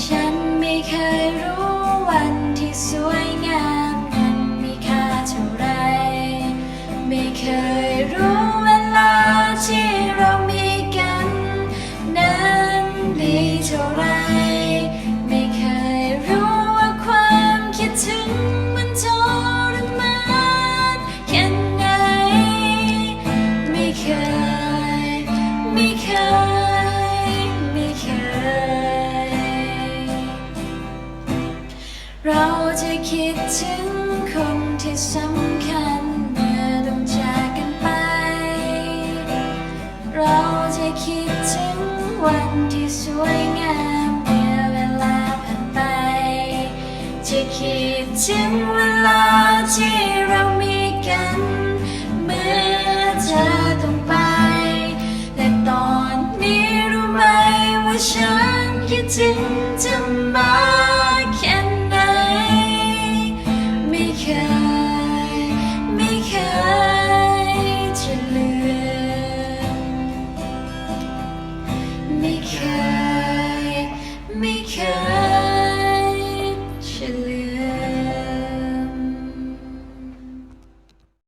ฉันไม่เคยรู้วันที่สวย เราจะคิดถึงคนที่สำคัญเมื่อต้องจากกันไป เราจะคิดถึงวันที่สวยงามเมื่อเวลาผ่านไป จะคิดถึงเวลาที่เรามีกัน เมื่อเธอต้องไปและตอนนี้รู้ไหมว่าฉันคิดถึงเธอ